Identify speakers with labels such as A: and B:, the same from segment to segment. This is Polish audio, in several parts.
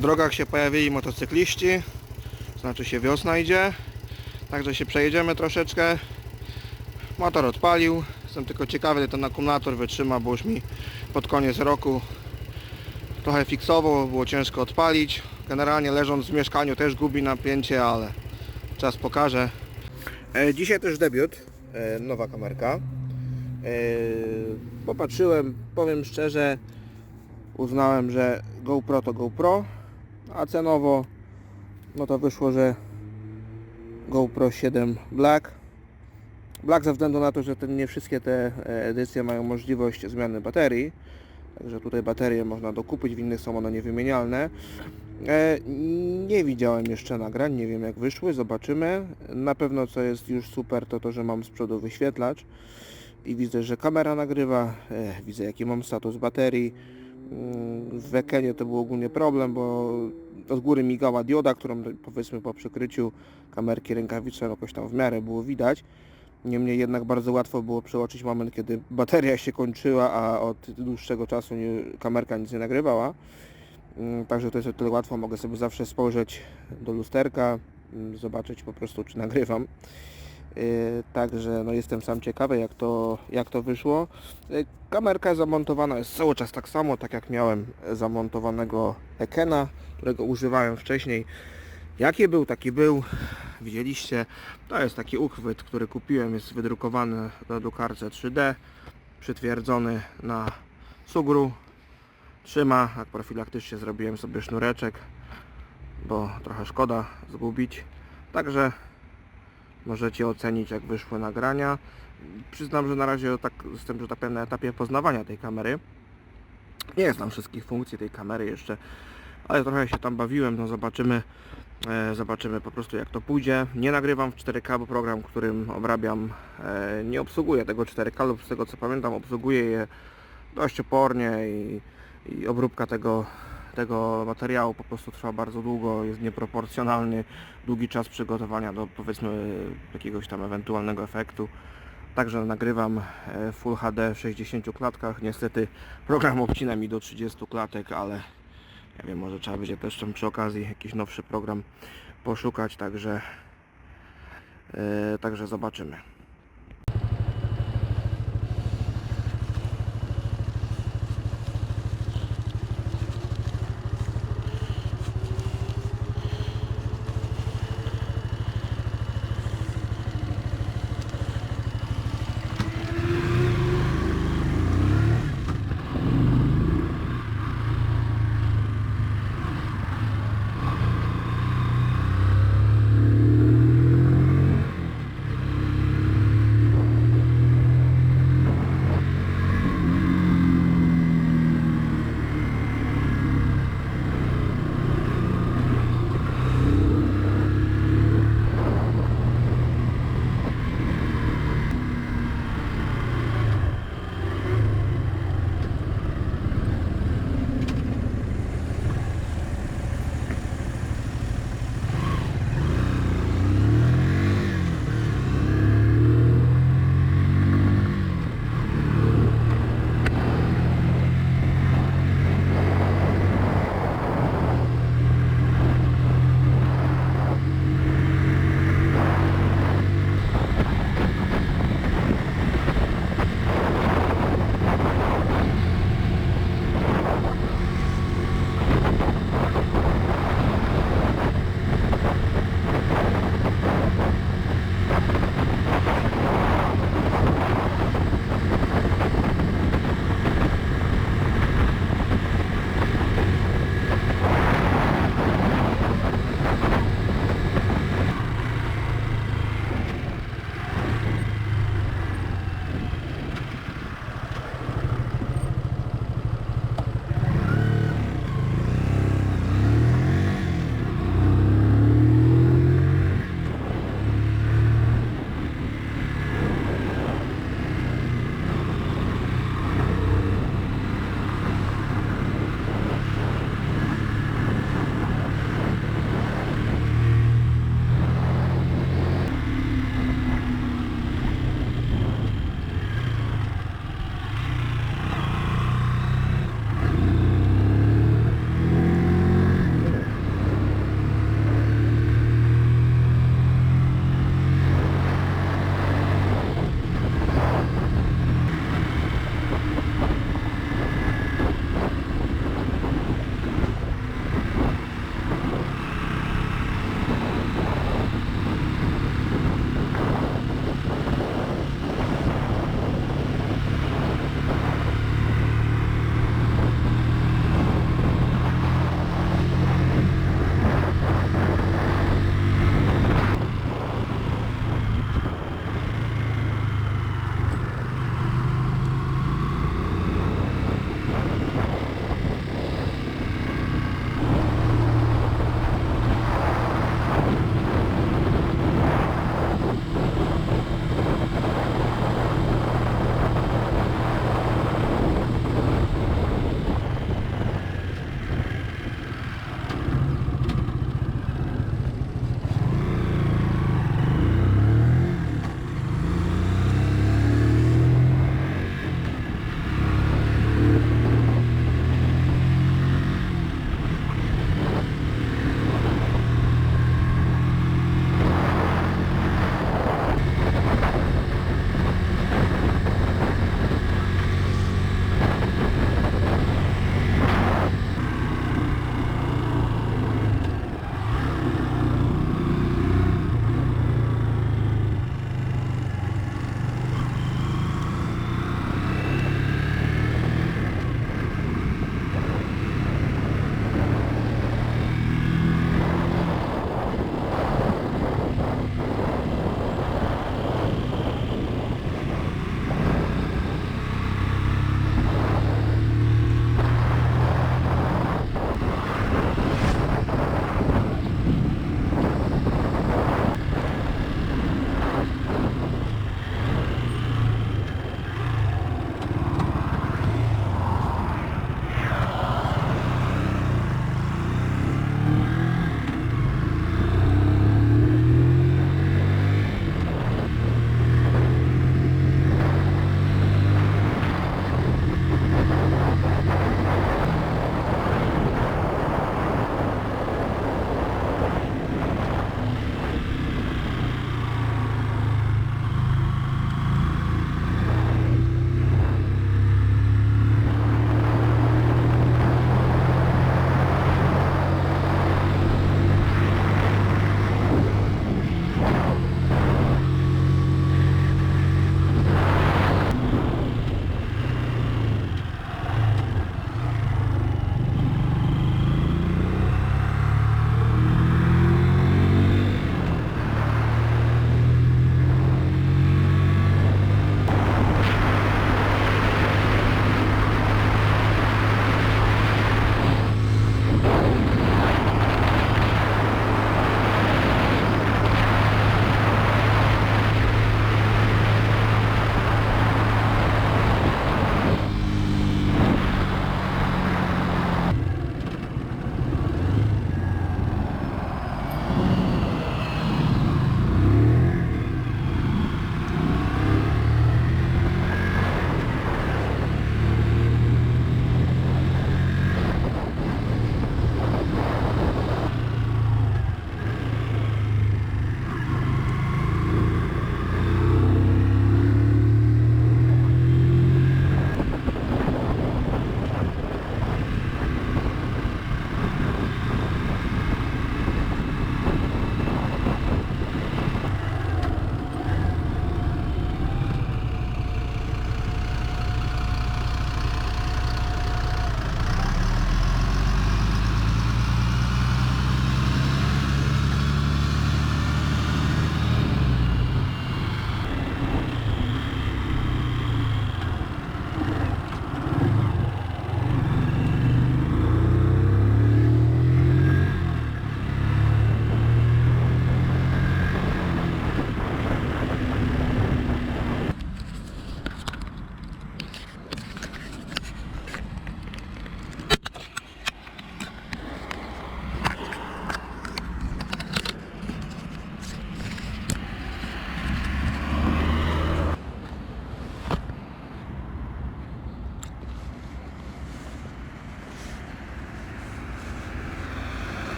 A: Drogach się pojawili motocykliści, znaczy się wiosna idzie, także się przejedziemy troszeczkę. Motor odpalił, jestem tylko ciekawy, ile ten akumulator wytrzyma, bo już mi pod koniec roku trochę fiksowo, było ciężko odpalić. Generalnie leżąc w mieszkaniu też gubi napięcie, ale czas pokaże. E, dzisiaj też debiut, e, nowa kamerka. E, popatrzyłem, powiem szczerze, uznałem, że GoPro to GoPro, a cenowo no to wyszło, że GoPro 7 Black. Black ze względu na to, że nie wszystkie te e, edycje mają możliwość zmiany baterii. Także tutaj baterie można dokupić, w innych są one niewymienialne. E, nie widziałem jeszcze nagrań, nie wiem jak wyszły, zobaczymy. Na pewno co jest już super to to, że mam z przodu wyświetlacz i widzę, że kamera nagrywa, e, widzę jaki mam status baterii. W Ekenie to był ogólnie problem, bo od góry migała dioda, którą powiedzmy po przykryciu kamerki rękawiczną jakoś tam w miarę było widać. Niemniej jednak bardzo łatwo było przeoczyć moment, kiedy bateria się kończyła, a od dłuższego czasu nie, kamerka nic nie nagrywała. Mm, Także to jest o tyle łatwo, mogę sobie zawsze spojrzeć do lusterka, mm, zobaczyć po prostu czy nagrywam. Yy, Także no jestem sam ciekawy jak to, jak to wyszło. Yy, Kamerka zamontowana jest cały czas tak samo, tak jak miałem zamontowanego Ekena, którego używałem wcześniej. Jaki był, taki był. Widzieliście, to jest taki uchwyt, który kupiłem, jest wydrukowany na drukarce 3D, przytwierdzony na sugru. Trzyma, jak profilaktycznie zrobiłem sobie sznureczek, bo trochę szkoda zgubić. Także możecie ocenić jak wyszły nagrania. Przyznam, że na razie tak, jestem, że tak powiem, na etapie poznawania tej kamery. Nie znam wszystkich funkcji tej kamery jeszcze, ale trochę się tam bawiłem, no zobaczymy. E, zobaczymy po prostu jak to pójdzie. Nie nagrywam w 4K, bo program, którym obrabiam e, nie obsługuje tego 4K lub z tego co pamiętam obsługuje je dość opornie i, i obróbka tego, tego materiału po prostu trwa bardzo długo, jest nieproporcjonalny długi czas przygotowania do powiedzmy jakiegoś tam ewentualnego efektu. Także nagrywam e, Full HD w 60 klatkach. Niestety program obcina mi do 30 klatek, ale ja wiem, może trzeba będzie też tam przy okazji jakiś nowszy program poszukać, także e, także zobaczymy.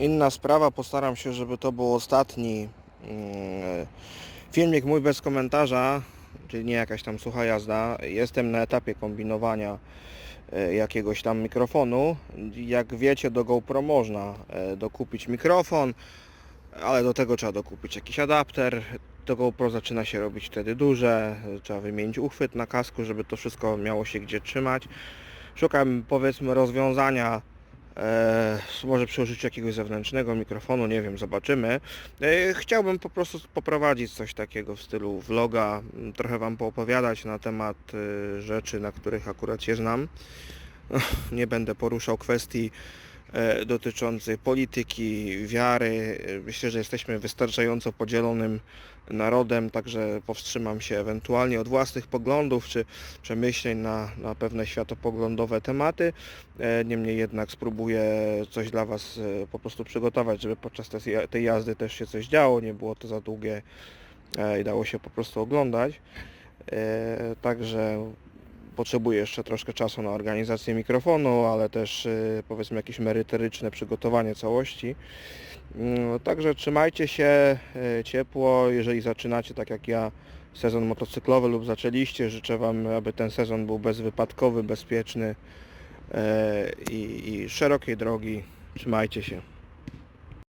A: Inna sprawa, postaram się, żeby to był ostatni mm, filmik mój bez komentarza, czyli nie jakaś tam sucha jazda. Jestem na etapie kombinowania e, jakiegoś tam mikrofonu. Jak wiecie, do GoPro można e, dokupić mikrofon, ale do tego trzeba dokupić jakiś adapter. Do GoPro zaczyna się robić wtedy duże, trzeba wymienić uchwyt na kasku, żeby to wszystko miało się gdzie trzymać. Szukam powiedzmy rozwiązania może przy użyciu jakiegoś zewnętrznego mikrofonu, nie wiem, zobaczymy. E, chciałbym po prostu poprowadzić coś takiego w stylu vloga, trochę Wam poopowiadać na temat e, rzeczy, na których akurat się znam. Nie będę poruszał kwestii e, dotyczących polityki, wiary. E, Myślę, że jesteśmy wystarczająco podzielonym narodem, także powstrzymam się ewentualnie od własnych poglądów czy przemyśleń na, na pewne światopoglądowe tematy. E, Niemniej jednak spróbuję coś dla Was po prostu przygotować, żeby podczas tej- jazdy też się coś działo, nie było to za długie i dało się po prostu oglądać. Także potrzebuję jeszcze troszkę czasu na organizację mikrofonu, ale też e, powiedzmy jakieś merytoryczne przygotowanie całości. Mm, Także trzymajcie się e, ciepło, jeżeli zaczynacie tak jak ja sezon motocyklowy lub zaczęliście, życzę Wam, aby ten sezon był bezwypadkowy, bezpieczny e, i, i szerokiej drogi. Trzymajcie się.